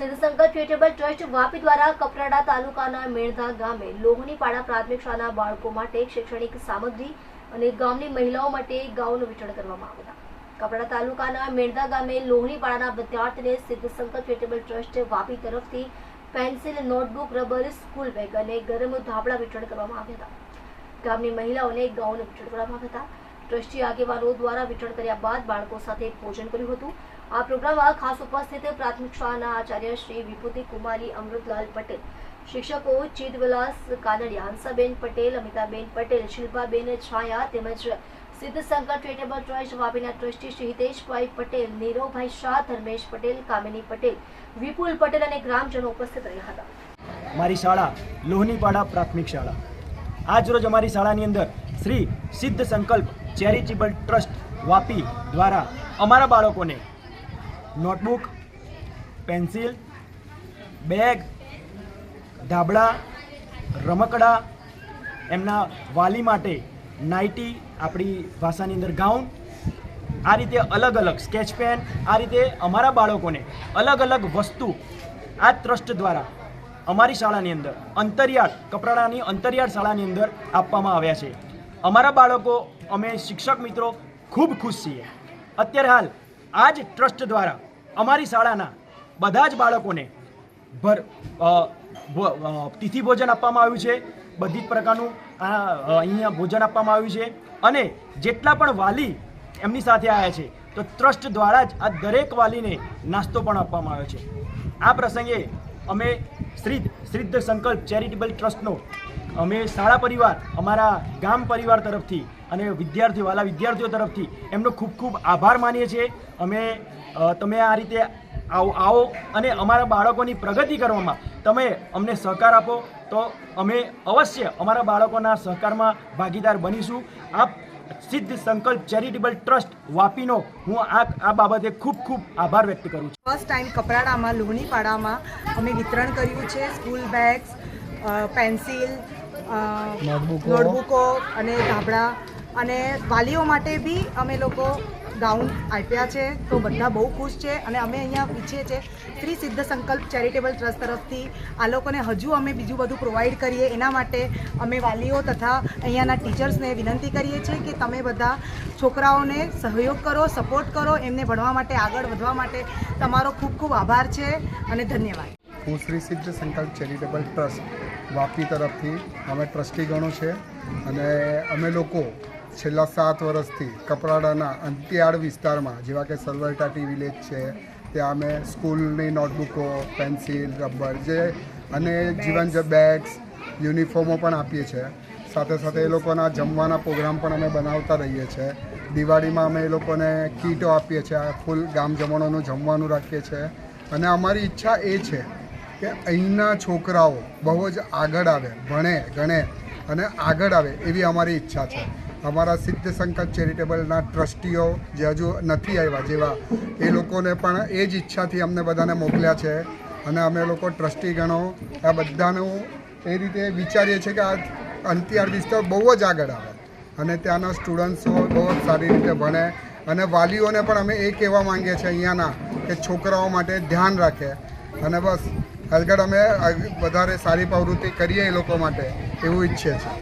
સિદ્ધશંકર charitable trust Vapi દ્વારા કપરાડા તાલુકાના મેણધા ગામે લોહનીપાડા પ્રાથમિક શાળાના બાળકો માટે શૈક્ષણિક સામગ્રી અને ગામની મહિલાઓ માટે ગાઉન વિતરણ કરવામાં આવ્યા. કપરાડા તાલુકાના મેણધા ગામે લોહનીપાડાના વિદ્યાર્થીને સિદ્ધશંકર ચેરિટેબલ ટ્રસ્ટ વાપી તરફથી pencil, notebook, rubber, school bag અને ગરમ ધાબળા વિતરણ કરવામાં આવ્યા હતા. ગામની મહિલાઓને ગાઉન વિતરણ કરવામાં આવ્યા હતા. ટ્રસ્ટી આગેવાનો દ્વારા વિતરણ કર્યા બાદ બાળકો સાથે ભોજન કર્યું હતું. આ પ્રોગ્રામમાં ખાસ ઉપસ્થિત પ્રાથમિક શાળાના આચાર્ય શ્રી વિભૂતિ કુમારી, અમૃતલાલ પટેલ, શિક્ષકો ચિદવિલાસ કાનડિયા, હંસાબેન પટેલ, અમિતાબેન પટેલ, શિલ્પાબેન છાયા તેમજ સિદ્ધશંકર ચેરિટેબલ ટ્રસ્ટ વાપીના ટ્રસ્ટી શ્રી હિતેશભાઈ પટેલ, નીરવભાઈ શાહ, ધર્મેશ પટેલ, કામિની પટેલ, વિપુલ પટેલ અને ગ્રામજનો ઉપસ્થિત રહ્યા હતા. મારી શાળા, લોહનીપાડા પ્રાથમિક શાળા. આજ રોજ અમારી શાળાની અંદર શ્રી સિદ્ધ સંકલ્પ ચેરિટેબલ ટ્રસ્ટ વાપી દ્વારા અમારા બાળકોને નોટબુક, પેન્સિલ, બેગ, ધાબળા, રમકડા, એમના વાલી માટે નાઇટી, આપણી ભાષાની અંદર ગાઉન, આ રીતે અલગ અલગ સ્કેચ પેન, આ રીતે અમારા બાળકોને અલગ અલગ વસ્તુ આ ટ્રસ્ટ દ્વારા અમારી શાળાની અંદર અંતરિયાળ કપરાડાની અંતરિયાળ શાળાની અંદર આપવામાં આવ્યા છે. અમારા બાળકો અમે શિક્ષક મિત્રો ખૂબ ખુશ છીએ. અત્યારે હાલ આ જ ટ્રસ્ટ દ્વારા અમારી શાળાના બધા જ બાળકોને ભર તિથિ ભોજન આપવામાં આવ્યું છે. બધી જ પ્રકારનું આ અહીંયા ભોજન આપવામાં આવ્યું છે. અને જેટલા પણ વાલી એમની સાથે આવ્યા છે, તો ટ્રસ્ટ દ્વારા જ આ દરેક વાલીને નાસ્તો પણ આપવામાં આવ્યો છે. આ પ્રસંગે અમે શ્રી, શ્રીદ્ધ સંકલ્પ ચેરિટેબલ ટ્રસ્ટનો અમે શાળા પરિવાર, અમારા ગામ પરિવાર તરફથી અને વિદ્યાર્થીઓ, વાલા વિદ્યાર્થીઓ તરફથી એમનો ખૂબ ખૂબ આભાર માનીએ છીએ. અમે તમે આ રીતે આવો આવો અને અમારા બાળકોની પ્રગતિ કરવામાં તમે અમને સહકાર આપો તો અમે અવશ્ય અમારા બાળકોના સહકારમાં ભાગીદાર બનીશું. આપ સિદ્ધ સંકલ્પ ચેરિટેબલ ટ્રસ્ટ વાપીનો હું આ આ બાબતે ખૂબ ખૂબ આભાર વ્યક્ત કરું છું. ફર્સ્ટ ટાઈમ કપરાડામાં લુણીપાડામાં અમે વિતરણ કર્યું છે. સ્કૂલ બેગ્સ પેન્સિલ નોટબુકો અને ધાબળા. અને વાલીઓ માટે બી અમે લોકો ગાઉન આપ્યા છે. તો બધા બહુ ખુશ છે અને અમે અહીંયા ઈચ્છીએ છીએ શ્રી સિદ્ધ સંકલ્પ ચેરિટેબલ ટ્રસ્ટ તરફથી આ લોકોને હજુ અમે બીજું બધું પ્રોવાઈડ કરીએ. એના માટે અમે વાલીઓ તથા અહીંયાના ટીચર્સને વિનંતી કરીએ છીએ કે તમે બધા છોકરાઓને સહયોગ કરો સપોર્ટ કરો એમને ભણવા માટે આગળ વધવા માટે તમારો ખૂબ ખૂબ આભાર છે અને ધન્યવાદ. હું શ્રી સિદ્ધ સંકલ્પ ચેરિટેબલ ટ્રસ્ટ વાપી તરફથી અમે ટ્રસ્ટી ગણો છે અને અમે લોકો છેલ્લા સાત વર્ષથી કપરાડાના અંતિયાળ વિસ્તારમાં જેવા કે સરવલટાટી વિલેજ છે ત્યાં અમે સ્કૂલની નોટબુકો પેન્સિલ રબર જે અને જીવન જ બેગ્સ યુનિફોર્મો પણ આપીએ છીએ સાથે સાથે એ લોકોના જમવાના પ્રોગ્રામ પણ અમે બનાવતા રહીએ છીએ દિવાળીમાં અમે એ લોકોને કીટો આપીએ છીએ આ ફૂલ ગામ જમણોનું જમવાનું રાખીએ છીએ અને અમારી ઈચ્છા એ છે કે અહીંના છોકરાઓ બહુ જ આગળ આવે, ભણે, ગણે અને આગળ આવે એવી અમારી ઈચ્છા છે. અમારા સિદ્ધ સંકલ્પ ચેરિટેબલના ટ્રસ્ટીઓ જે હજુ નથી આવ્યા જેવા, એ લોકોને પણ એ જ ઈચ્છાથી અમને બધાને મોકલ્યા છે અને અમે લોકો ટ્રસ્ટી ગણો આ બધાનું એ રીતે વિચારીએ છીએ કે આ અંતિયાળ વિસ્તાર બહુ જ આગળ આવે અને ત્યાંના સ્ટુડન્ટ્સો બહુ જ સારી રીતે ભણે અને વાલીઓને પણ અમે એ કહેવા માંગીએ છીએ અહીંયાના કે છોકરાઓ માટે ધ્યાન રાખે અને બસ આગળ અમે વધારે સારી પ્રવૃત્તિ કરીએ એ લોકો માટે એવું ઈચ્છીએ છીએ.